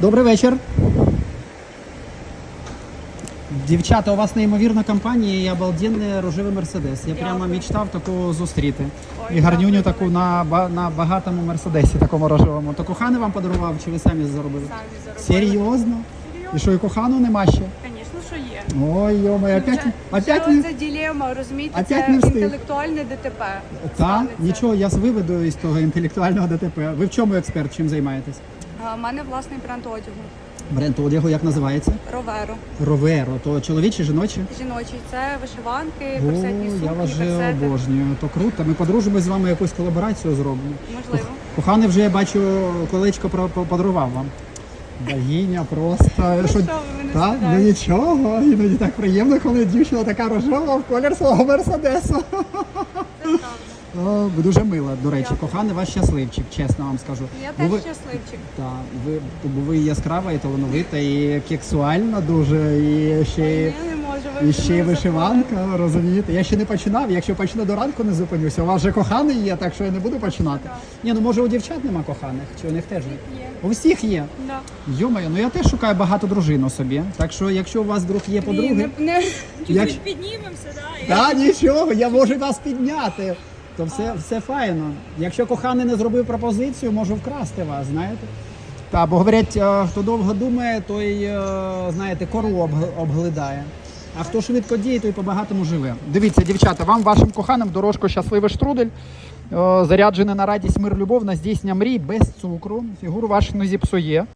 Добрий вечір. Дівчата, у вас неймовірна компанія і обалденний рожевий мерседес. Я прямо мечтав такого зустріти. І гарнюню таку на, на багатому мерседесі, такому рожевому. То коханий вам подарував, чи ви самі заробили? Самі заробили. Серйозно? І що, і кохану нема ще? Звісно, що є. Ой, йома, опять, Вже- опять вже не... Це ділема, розумієте, Опять це не інтелектуальне ДТП. Та, нічого, я виведу із того інтелектуального ДТП. Ви в чому експерт, чим займаєтесь? У мене власний бренд одягу. Бренд одягу як називається? Роверо. Роверо, то чоловічі, жіночі? Жіночий. Це вишиванки, корсетні сукні, я вас же корсети. обожнюю. То круто. Ми подружимо з вами якусь колаборацію зробимо. Можливо. Коханий вже я бачу, колечко про- по- подарував вам. Богиня просто. Ну що, ви, ви не та, ну спитаєте. нічого, іноді так приємно, коли дівчина така рожева в колір свого мерседесу. Правда. Дуже мило, до речі, Дякую. коханий ваш щасливчик, чесно вам скажу. Я Бо теж ви, щасливчик. та, ви, бо ви яскрава і талановита, і кексуальна дуже, і ще й. Ні, не можу. ви І вже ще й мене вишиванка, розумієте? Я ще не починав. Якщо почну до ранку, не зупинюся. У вас же коханий є, так що я не буду починати. Ні, ну може у дівчат нема коханих, чи у них теж є? Є. У всіх є. Да. Йомаю, ну я теж шукаю багато дружину собі. Так що, якщо у вас друг є Ні, подруги, не, не... як... піднімемося, да. і- та нічого, я можу вас підняти. То все, все файно. Якщо коханий не зробив пропозицію, можу вкрасти вас, знаєте? Та, бо говорять, е, хто довго думає, той, е, знаєте, кору обг- обглидає. А хто швидко діє, той по-багатому живе. Дивіться, дівчата, вам вашим коханим дорожко щасливий штрудель. Е, Заряджений на радість, мир, любов, на здійснення мрій без цукру. Фігуру вашу не зіпсує.